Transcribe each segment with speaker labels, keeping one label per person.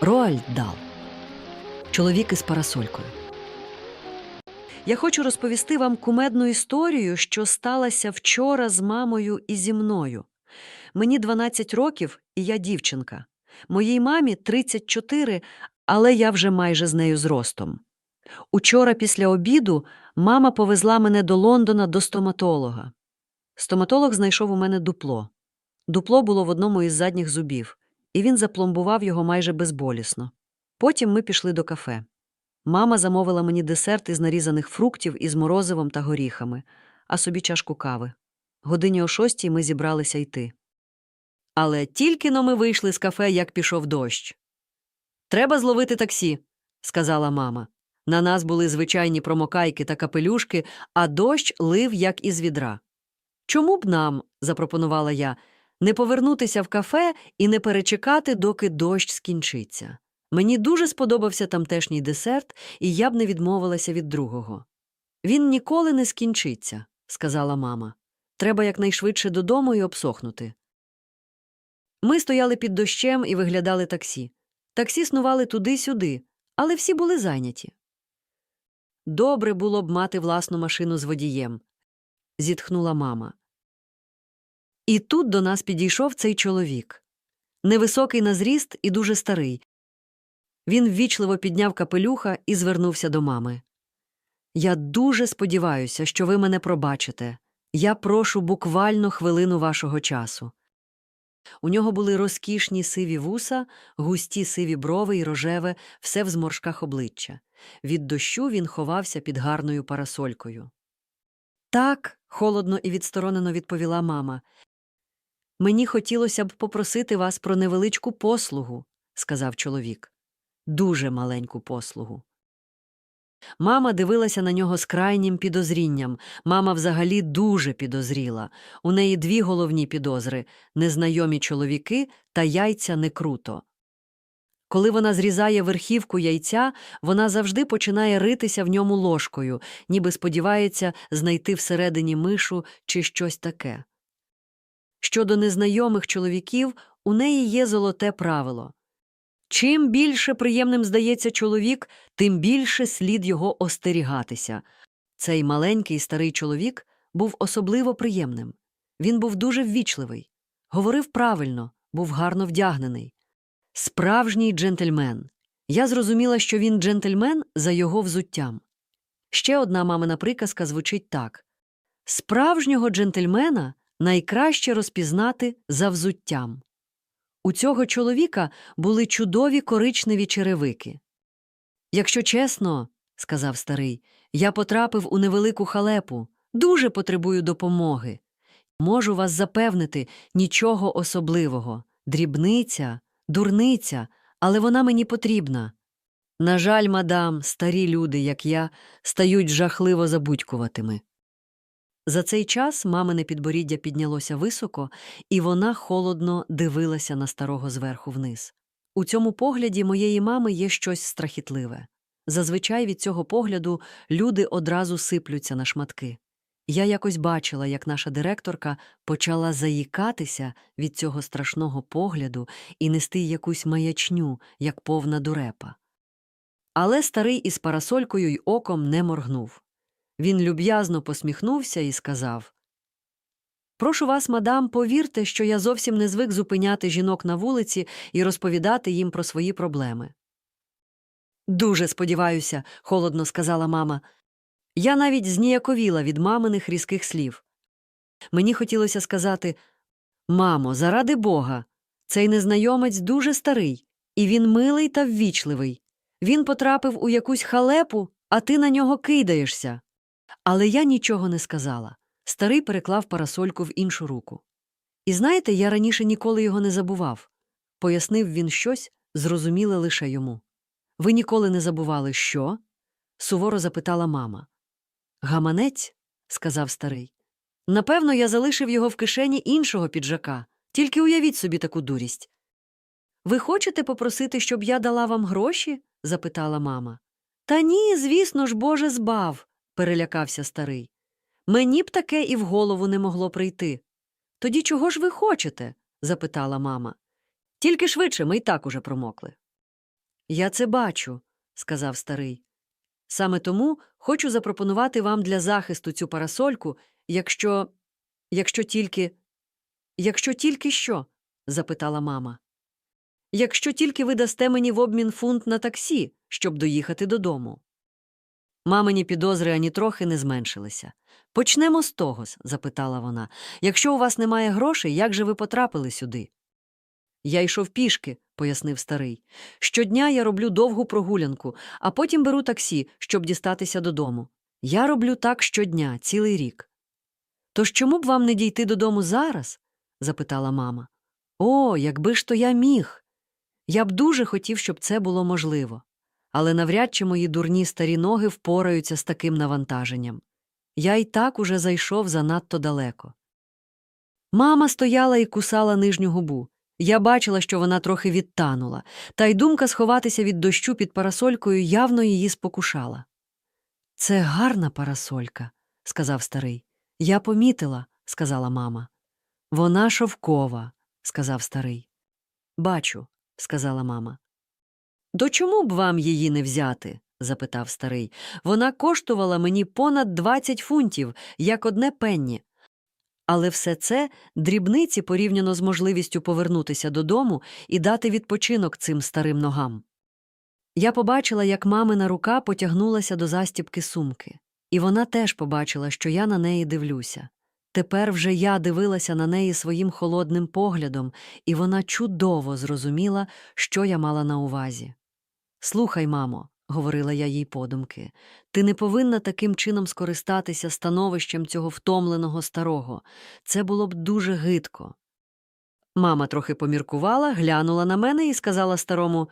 Speaker 1: Роальд Дал. Чоловік із парасолькою. Я хочу розповісти вам кумедну історію, що сталася вчора з мамою і зі мною. Мені 12 років, і я дівчинка. Моїй мамі 34, але я вже майже з нею зростом. Учора після обіду мама повезла мене до Лондона до стоматолога. Стоматолог знайшов у мене дупло. Дупло було в одному із задніх зубів, і він запломбував його майже безболісно. Потім ми пішли до кафе. Мама замовила мені десерт із нарізаних фруктів із морозивом та горіхами, а собі чашку кави. Годині о шостій ми зібралися йти. Але тільки но ми вийшли з кафе, як пішов дощ. Треба зловити таксі, сказала мама. На нас були звичайні промокайки та капелюшки, а дощ лив, як із відра. Чому б нам, запропонувала я, не повернутися в кафе і не перечекати, доки дощ скінчиться. Мені дуже сподобався тамтешній десерт, і я б не відмовилася від другого. Він ніколи не скінчиться, сказала мама. Треба якнайшвидше додому і обсохнути. Ми стояли під дощем і виглядали таксі. Таксі снували туди-сюди, але всі були зайняті. Добре було б мати власну машину з водієм, зітхнула мама. І тут до нас підійшов цей чоловік. Невисокий на зріст і дуже старий. Він ввічливо підняв капелюха і звернувся до мами. Я дуже сподіваюся, що ви мене пробачите. Я прошу буквально хвилину вашого часу. У нього були розкішні сиві вуса, густі сиві брови і рожеве, все в зморшках обличчя. Від дощу він ховався під гарною парасолькою. Так, холодно і відсторонено відповіла мама. Мені хотілося б попросити вас про невеличку послугу, сказав чоловік. Дуже маленьку послугу. Мама дивилася на нього з крайнім підозрінням. Мама взагалі дуже підозріла. У неї дві головні підозри незнайомі чоловіки та яйця не круто. Коли вона зрізає верхівку яйця, вона завжди починає ритися в ньому ложкою, ніби сподівається знайти всередині мишу чи щось таке. Щодо незнайомих чоловіків, у неї є золоте правило. Чим більше приємним здається чоловік, тим більше слід його остерігатися. Цей маленький старий чоловік був особливо приємним. Він був дуже ввічливий, говорив правильно, був гарно вдягнений. Справжній джентльмен. Я зрозуміла, що він джентльмен за його взуттям. Ще одна мамина приказка звучить так справжнього джентльмена найкраще розпізнати за взуттям. У цього чоловіка були чудові коричневі черевики. Якщо чесно, сказав старий, я потрапив у невелику халепу, дуже потребую допомоги. Можу вас запевнити, нічого особливого. Дрібниця, дурниця, але вона мені потрібна. На жаль, мадам, старі люди, як я, стають жахливо забудькуватими. За цей час мамине підборіддя піднялося високо, і вона холодно дивилася на старого зверху вниз. У цьому погляді моєї мами є щось страхітливе. Зазвичай від цього погляду люди одразу сиплються на шматки. Я якось бачила, як наша директорка почала заїкатися від цього страшного погляду і нести якусь маячню, як повна дурепа. Але старий із парасолькою й оком не моргнув. Він люб'язно посміхнувся і сказав Прошу вас, мадам, повірте, що я зовсім не звик зупиняти жінок на вулиці і розповідати їм про свої проблеми. Дуже сподіваюся, холодно сказала мама. Я навіть зніяковіла від маминих різких слів. Мені хотілося сказати Мамо, заради бога, цей незнайомець дуже старий, і він милий та ввічливий. Він потрапив у якусь халепу, а ти на нього кидаєшся. Але я нічого не сказала. Старий переклав парасольку в іншу руку. І знаєте, я раніше ніколи його не забував. Пояснив він щось, зрозуміле лише йому. Ви ніколи не забували, що? суворо запитала мама. Гаманець, сказав старий. Напевно, я залишив його в кишені іншого піджака. Тільки уявіть собі таку дурість. Ви хочете попросити, щоб я дала вам гроші? запитала мама. Та ні, звісно ж, Боже збав, перелякався старий. Мені б таке і в голову не могло прийти. Тоді чого ж ви хочете? запитала мама. Тільки швидше ми й так уже промокли. Я це бачу, сказав старий. Саме тому хочу запропонувати вам для захисту цю парасольку, якщо. якщо тільки. Якщо тільки що? запитала мама. Якщо тільки ви дасте мені в обмін фунт на таксі, щоб доїхати додому. Мамині підозри ані трохи не зменшилися. Почнемо з того, запитала вона. Якщо у вас немає грошей, як же ви потрапили сюди? Я йшов пішки, пояснив старий. Щодня я роблю довгу прогулянку, а потім беру таксі, щоб дістатися додому. Я роблю так щодня, цілий рік. Тож чому б вам не дійти додому зараз? запитала мама. О, якби ж то я міг. Я б дуже хотів, щоб це було можливо. Але навряд чи мої дурні старі ноги впораються з таким навантаженням. Я й так уже зайшов занадто далеко. Мама стояла і кусала нижню губу. Я бачила, що вона трохи відтанула, та й думка сховатися від дощу під парасолькою явно її спокушала. Це гарна парасолька, сказав старий. Я помітила, сказала мама. Вона шовкова, сказав старий. Бачу, сказала мама. До чому б вам її не взяти? запитав старий. Вона коштувала мені понад 20 фунтів, як одне пенні. Але все це дрібниці порівняно з можливістю повернутися додому і дати відпочинок цим старим ногам. Я побачила, як мамина рука потягнулася до застібки сумки, і вона теж побачила, що я на неї дивлюся. Тепер вже я дивилася на неї своїм холодним поглядом, і вона чудово зрозуміла, що я мала на увазі. Слухай, мамо, говорила я їй подумки, ти не повинна таким чином скористатися становищем цього втомленого старого. Це було б дуже гидко. Мама трохи поміркувала, глянула на мене і сказала старому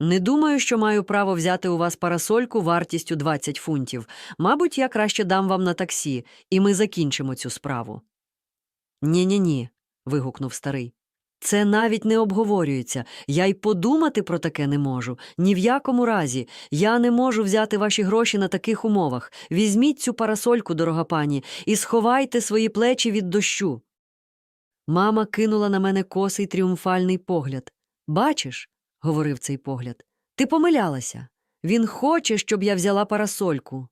Speaker 1: Не думаю, що маю право взяти у вас парасольку вартістю 20 фунтів. Мабуть, я краще дам вам на таксі, і ми закінчимо цю справу. Ні, ні, ні. вигукнув старий. Це навіть не обговорюється. Я й подумати про таке не можу. Ні в якому разі. Я не можу взяти ваші гроші на таких умовах. Візьміть цю парасольку, дорога пані, і сховайте свої плечі від дощу. Мама кинула на мене косий тріумфальний погляд. Бачиш, говорив цей погляд, ти помилялася. Він хоче, щоб я взяла парасольку.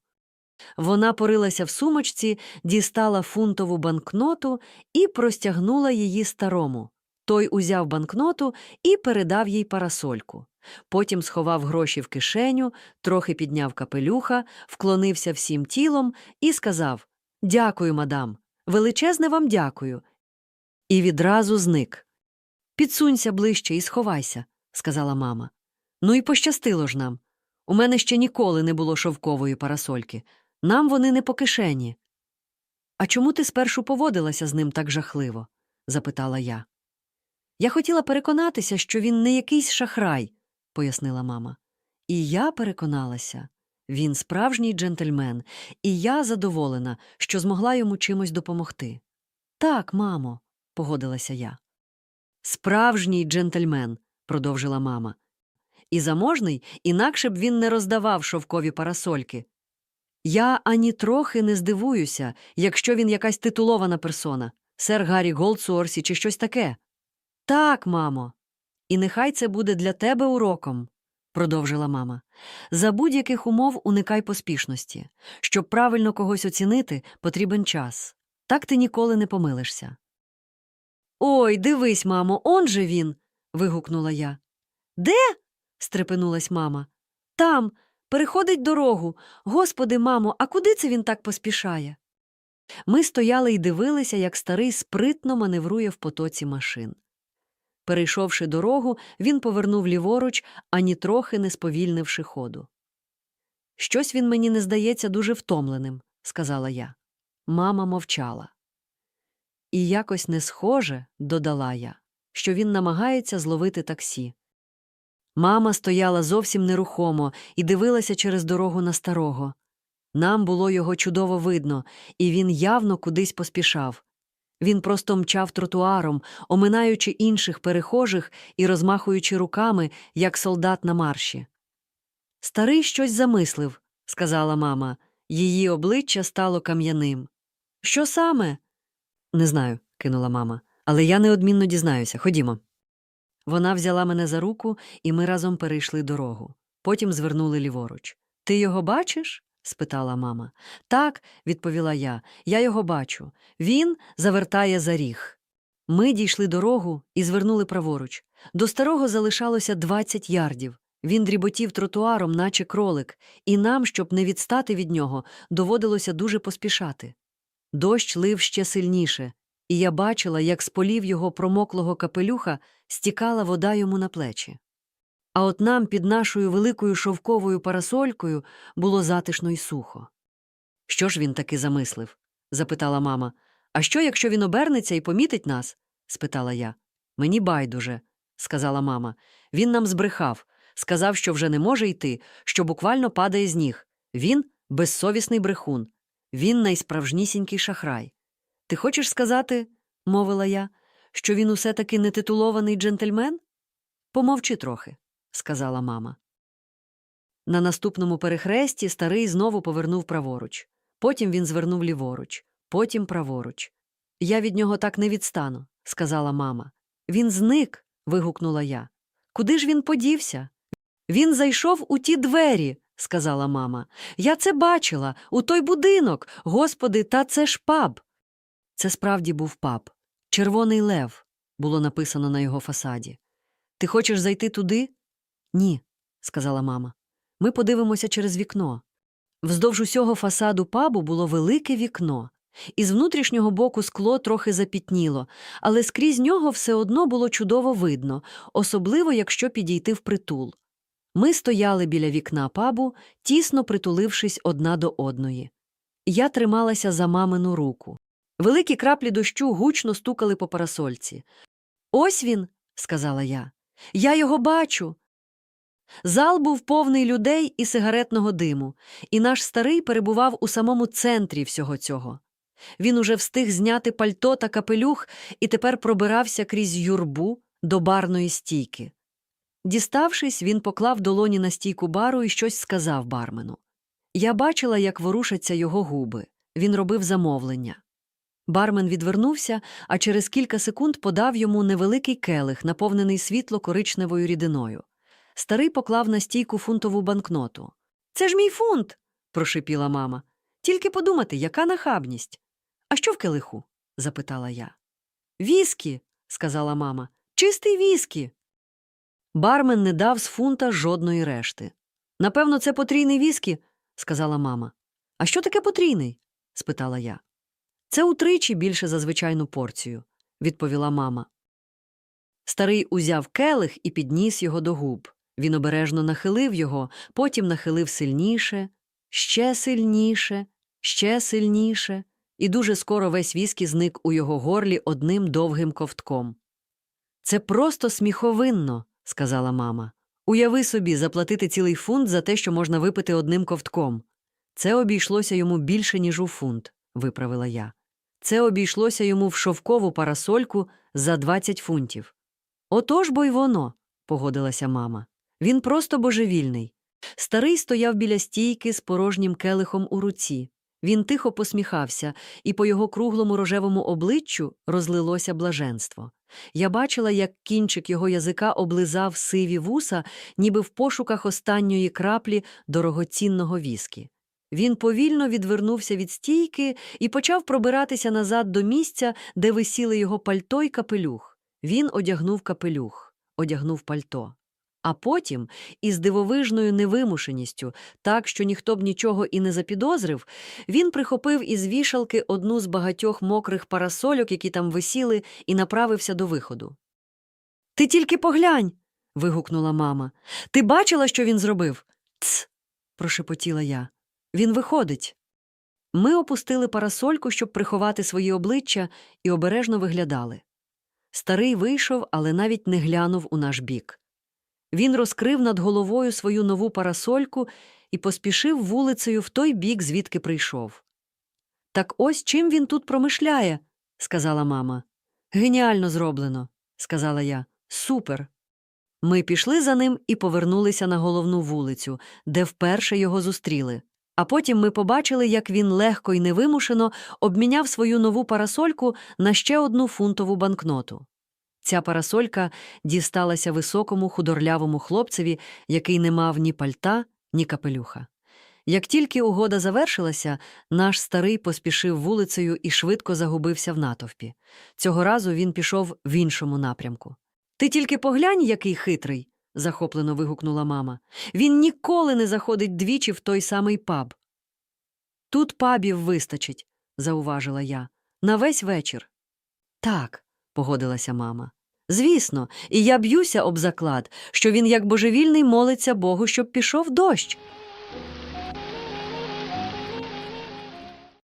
Speaker 1: Вона порилася в сумочці, дістала фунтову банкноту і простягнула її старому. Той узяв банкноту і передав їй парасольку. Потім сховав гроші в кишеню, трохи підняв капелюха, вклонився всім тілом і сказав Дякую, мадам, величезне вам дякую. І відразу зник. Підсунься ближче і сховайся, сказала мама. Ну і пощастило ж нам. У мене ще ніколи не було шовкової парасольки. Нам вони не по кишені. А чому ти спершу поводилася з ним так жахливо? запитала я. Я хотіла переконатися, що він не якийсь шахрай, пояснила мама. І я переконалася. Він справжній джентльмен, і я задоволена, що змогла йому чимось допомогти. Так, мамо, погодилася я. Справжній джентльмен, продовжила мама. І заможний, інакше б він не роздавав шовкові парасольки. Я ані трохи не здивуюся, якщо він якась титулована персона, сер Гаррі Голдсуорсі чи щось таке. Так, мамо. І нехай це буде для тебе уроком, продовжила мама. За будь-яких умов уникай поспішності. Щоб правильно когось оцінити, потрібен час. Так ти ніколи не помилишся. Ой, дивись, мамо, он же він. вигукнула я. Де? стрепенулась мама. Там, переходить дорогу. Господи, мамо, а куди це він так поспішає? Ми стояли і дивилися, як старий спритно маневрує в потоці машин. Перейшовши дорогу, він повернув ліворуч, ані трохи не сповільнивши ходу. Щось він мені не здається дуже втомленим, сказала я. Мама мовчала. І якось не схоже, додала я, що він намагається зловити таксі. Мама стояла зовсім нерухомо і дивилася через дорогу на старого. Нам було його чудово видно, і він явно кудись поспішав. Він просто мчав тротуаром, оминаючи інших перехожих і розмахуючи руками, як солдат на марші. Старий щось замислив, сказала мама. Її обличчя стало кам'яним. Що саме? Не знаю, кинула мама. Але я неодмінно дізнаюся. Ходімо. Вона взяла мене за руку, і ми разом перейшли дорогу. Потім звернули ліворуч. Ти його бачиш? Спитала мама. Так, відповіла я, я його бачу. Він завертає за ріг. Ми дійшли дорогу і звернули праворуч. До старого залишалося 20 ярдів. Він дріботів тротуаром, наче кролик, і нам, щоб не відстати від нього, доводилося дуже поспішати. Дощ лив ще сильніше, і я бачила, як з полів його промоклого капелюха стікала вода йому на плечі. А от нам під нашою великою шовковою парасолькою було затишно й сухо. Що ж він таки замислив? запитала мама. А що, якщо він обернеться і помітить нас? спитала я. Мені байдуже, сказала мама. Він нам збрехав, сказав, що вже не може йти, що буквально падає з ніг. Він безсовісний брехун. Він найсправжнісінький шахрай. Ти хочеш сказати, мовила я, що він усе таки нетитулований джентльмен? Помовчи трохи, сказала мама. На наступному перехресті старий знову повернув праворуч. Потім він звернув ліворуч, потім праворуч. Я від нього так не відстану, сказала мама. Він зник. вигукнула я. Куди ж він подівся? Він зайшов у ті двері, сказала мама. Я це бачила, у той будинок. Господи, та це ж паб. Це справді був паб. Червоний лев було написано на його фасаді. Ти хочеш зайти туди? Ні, сказала мама. Ми подивимося через вікно. Вздовж усього фасаду пабу було велике вікно. Із внутрішнього боку скло трохи запітніло, але скрізь нього все одно було чудово видно, особливо якщо підійти впритул. Ми стояли біля вікна пабу, тісно притулившись одна до одної. Я трималася за мамину руку. Великі краплі дощу гучно стукали по парасольці. Ось він, сказала я. Я його бачу. Зал був повний людей і сигаретного диму, і наш старий перебував у самому центрі всього цього. Він уже встиг зняти пальто та капелюх і тепер пробирався крізь юрбу до барної стійки. Діставшись, він поклав долоні на стійку бару і щось сказав бармену. Я бачила, як ворушаться його губи. Він робив замовлення. Бармен відвернувся, а через кілька секунд подав йому невеликий келих, наповнений світло коричневою рідиною. Старий поклав на стійку фунтову банкноту. Це ж мій фунт. прошипіла мама. Тільки подумати, яка нахабність. А що в келиху? запитала я. Віскі, сказала мама. Чистий віскі. Бармен не дав з фунта жодної решти. Напевно, це потрійний віскі, сказала мама. А що таке потрійний? спитала я. Це утричі більше за звичайну порцію, відповіла мама. Старий узяв келих і підніс його до губ. Він обережно нахилив його, потім нахилив сильніше, ще сильніше, ще сильніше, і дуже скоро весь віскі зник у його горлі одним довгим ковтком. Це просто сміховинно, сказала мама. Уяви собі заплатити цілий фунт за те, що можна випити одним ковтком. Це обійшлося йому більше, ніж у фунт, виправила я. Це обійшлося йому в шовкову парасольку за 20 фунтів. Отож бо й воно, погодилася мама. Він просто божевільний. Старий стояв біля стійки з порожнім келихом у руці. Він тихо посміхався, і по його круглому рожевому обличчю розлилося блаженство. Я бачила, як кінчик його язика облизав сиві вуса, ніби в пошуках останньої краплі дорогоцінного віскі. Він повільно відвернувся від стійки і почав пробиратися назад до місця, де висіли його пальто й капелюх. Він одягнув капелюх, одягнув пальто. А потім, із дивовижною невимушеністю, так що ніхто б нічого і не запідозрив, він прихопив із вішалки одну з багатьох мокрих парасольок, які там висіли, і направився до виходу. Ти тільки поглянь. вигукнула мама. Ти бачила, що він зробив? Ц. прошепотіла я. Він виходить. Ми опустили парасольку, щоб приховати свої обличчя, і обережно виглядали. Старий вийшов, але навіть не глянув у наш бік. Він розкрив над головою свою нову парасольку і поспішив вулицею в той бік, звідки прийшов. Так ось чим він тут промишляє, сказала мама. Геніально зроблено, сказала я. Супер. Ми пішли за ним і повернулися на головну вулицю, де вперше його зустріли. А потім ми побачили, як він легко і невимушено обміняв свою нову парасольку на ще одну фунтову банкноту. Ця парасолька дісталася високому худорлявому хлопцеві, який не мав ні пальта, ні капелюха. Як тільки угода завершилася, наш старий поспішив вулицею і швидко загубився в натовпі. Цього разу він пішов в іншому напрямку. Ти тільки поглянь, який хитрий. захоплено вигукнула мама. Він ніколи не заходить двічі в той самий паб. Тут пабів вистачить, зауважила я, на весь вечір. Так, погодилася мама. Звісно, і я б'юся об заклад, що він як божевільний молиться Богу, щоб пішов дощ.